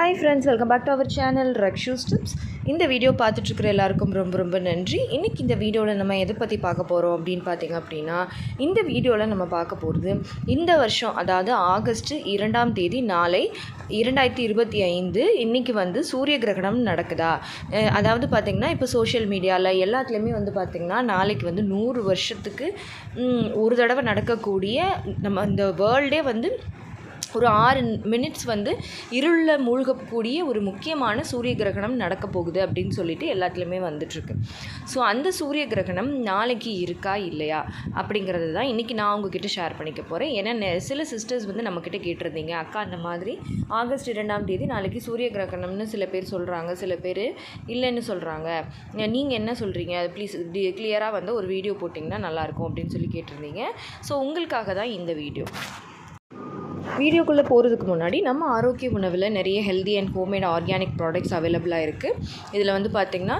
Hi friends welcome back to our channel Rakshu tips இந்த video பார்த்துட்ருக்குற எல்லாருக்கும் ரொம்ப ரொம்ப நன்றி. இன்றைக்கி இந்த வீடியோவில் நம்ம எதை பற்றி பார்க்க போகிறோம் அப்படின்னு பார்த்தீங்க அப்படின்னா இந்த வீடியோவில் நம்ம பார்க்க போகிறது இந்த வருஷம் அதாவது ஆகஸ்ட் இரண்டாம் தேதி நாளை இரண்டாயிரத்தி இருபத்தி ஐந்து இன்றைக்கி வந்து சூரிய கிரகணம் நடக்குதா? அதாவது பார்த்திங்கன்னா இப்போ சோஷியல் மீடியாவில் எல்லாத்துலேயுமே வந்து பார்த்திங்கன்னா நாளைக்கு வந்து நூறு வருஷத்துக்கு ஒரு தடவை நடக்கக்கூடிய நம்ம இந்த வேர்ல்டே வந்து ஒரு ஆறு மினிட்ஸ் வந்து இருளில் மூழ்கக்கூடிய ஒரு முக்கியமான சூரிய கிரகணம் நடக்க போகுது அப்படின்னு சொல்லிட்டு எல்லாத்துலேயுமே வந்துட்டுருக்கு. ஸோ அந்த சூரிய கிரகணம் நாளைக்கு இருக்கா இல்லையா அப்படிங்கிறது தான் இன்றைக்கி நான் உங்ககிட்ட ஷேர் பண்ணிக்க போகிறேன் ஏன்னா நெ- சில சிஸ்டர்ஸ் வந்து நம்மக்கிட்ட கேட்டிருந்தீங்க அக்கா அந்த மாதிரி ஆகஸ்ட் இரண்டாம் தேதி நாளைக்கு சூரிய கிரகணம்னு சில பேர் சொல்கிறாங்க சில பேர் இல்லைன்னு சொல்கிறாங்க நீங்கள் என்ன சொல்கிறீங்க ப்ளீஸ் கிளியராக வந்து ஒரு வீடியோ போட்டிங்கன்னா நல்லாயிருக்கும் அப்படின்னு சொல்லி கேட்டிருந்தீங்க. ஸோ உங்களுக்காக தான் இந்த வீடியோ வீடியோக்குள்ளே போகிறதுக்கு முன்னாடி நம்ம ஆரோக்கிய உணவில் நிறைய healthy and homemade organic products அவைலபிளாக இருக்குது இதில் வந்து பார்த்திங்கன்னா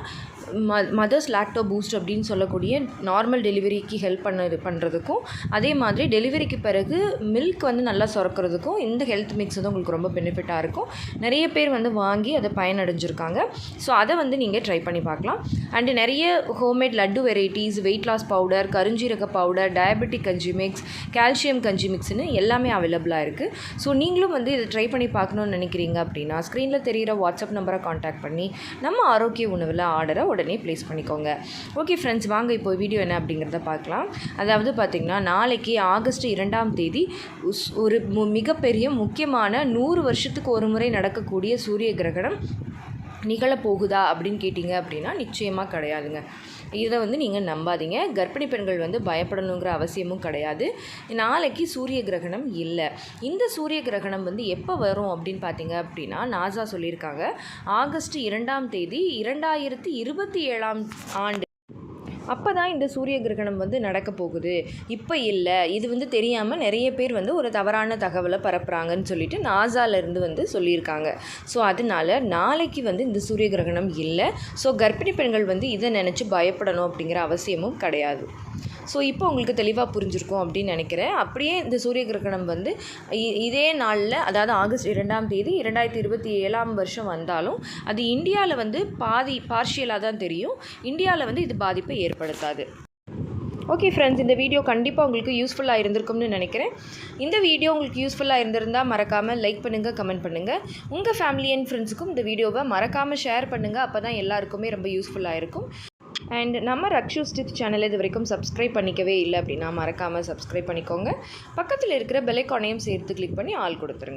ம மதர்ஸ் லாக்டோ பூஸ்ட் அப்படின்னு சொல்லக்கூடிய நார்மல் டெலிவரிக்கு ஹெல்ப் பண்ணது பண்ணுறதுக்கும் அதே மாதிரி டெலிவரிக்கு பிறகு மில்க் வந்து நல்லா சுரக்கிறதுக்கும் இந்த ஹெல்த் மிக்ஸ் வந்து உங்களுக்கு ரொம்ப பெனிஃபிட்டாக இருக்கும். நிறைய பேர் வந்து வாங்கி அதை பயனடைஞ்சிருக்காங்க. ஸோ அதை வந்து நீங்கள் ட்ரை பண்ணி பார்க்கலாம். அண்டு நிறைய homemade laddu varieties weight loss powder கருஞ்சீரக powder diabetic கஞ்சி மிக்ஸ் கால்சியம் கஞ்சி மிக்ஸ்னு எல்லாமே அவைலபிளாக இருக்குது ஸோ நீங்களும் வந்து இதை ட்ரை பண்ணி பார்க்கணுன்னு நினைக்கிறீங்க அப்படின்னா ஸ்க்ரீனில் தெரிகிற வாட்ஸ்அப் நம்பரை காண்டாக்ட் பண்ணி நம்ம ஆரோக்கிய உணவில் ஆர்டரை உடனே ப்ளேஸ் பண்ணிக்கோங்க. ஓகே ஃப்ரெண்ட்ஸ் வாங்க இப்போ வீடியோ என்ன அப்படிங்கிறத பார்க்கலாம். அதாவது பார்த்திங்கன்னா நாளைக்கு ஆகஸ்ட் இரண்டாம் தேதி ஒரு மிகப்பெரிய முக்கியமான நூறு வருஷத்துக்கு ஒரு முறை நடக்கக்கூடிய சூரிய கிரகணம் நிகழப்போகுதா அப்படின்னு கேட்டிங்க அப்படின்னா நிச்சயமாக கிடையாதுங்க. இதை வந்து நீங்கள் நம்பாதீங்க. கர்ப்பிணி பெண்கள் வந்து பயப்படணுங்கிற அவசியமும் கிடையாது. நாளைக்கு சூரிய கிரகணம் இல்லை. இந்த சூரிய கிரகணம் வந்து எப்போ வரும் அப்படின்னு பார்த்தீங்க அப்படின்னா நாசா சொல்லியிருக்காங்க. ஆகஸ்ட் இரண்டாம் தேதி இரண்டாயிரத்தி இருபத்தி ஏழாம் ஆண்டு அப்போ தான் இந்த சூரிய கிரகணம் வந்து நடக்க போகுது. இப்போ இல்லை. இது வந்து தெரியாமல் நிறைய பேர் வந்து ஒரு தவறான தகவலை பரப்புகிறாங்கன்னு சொல்லிட்டு நாசாலேருந்து வந்து சொல்லியிருக்காங்க. ஸோ அதனால நாளைக்கு வந்து இந்த சூரிய கிரகணம் இல்லை. ஸோ கர்ப்பிணி பெண்கள் வந்து இதை நினச்சி பயப்படணும் அப்படிங்கிற அவசியமும் கிடையாது. ஸோ இப்போ உங்களுக்கு தெளிவாக புரிஞ்சிருக்கும் அப்படின்னு நினைக்கிறேன். அப்படியே இந்த சூரிய கிரகணம் வந்து இ- இதே நாளில் அதாவது ஆகஸ்ட் இரண்டாம் தேதி இரண்டாயிரத்தி இருபத்தி ஏழாம் வருஷம் வந்தாலும் அது இந்தியாவில் வந்து பாதி பார்ஷியலாக தான் தெரியும். இந்தியாவில் வந்து இது பாதிப்பை ஏற்படுத்தாது. ஓகே ஃப்ரெண்ட்ஸ் இந்த வீடியோ கண்டிப்பாக உங்களுக்கு யூஸ்ஃபுல்லாக இருந்திருக்கும்னு நினைக்கிறேன். இந்த வீடியோ உங்களுக்கு யூஸ்ஃபுல்லாக இருந்திருந்தால் மறக்காமல் லைக் பண்ணுங்கள் கமெண்ட் பண்ணுங்கள் உங்கள் ஃபேமிலி அண்ட் ஃப்ரெண்ட்ஸுக்கும் இந்த வீடியோவை மறக்காமல் ஷேர் பண்ணுங்கள் அப்போ தான் எல்லாருக்குமே ரொம்ப யூஸ்ஃபுல்லாக இருக்கும். அண்ட் நம்ம ரக்ஷு ஸ்டித் சேனல் இது வரைக்கும் சப்ஸ்கிரைப் பண்ணிக்கவே இல்லை அப்படின்னா மறக்காமல் சப்ஸ்கிரைப் பண்ணிக்கோங்க. பக்கத்தில் இருக்கிற பெலைக்கானையும் சேர்த்து கிளிக் பண்ணி ஆள் கொடுத்துருங்க.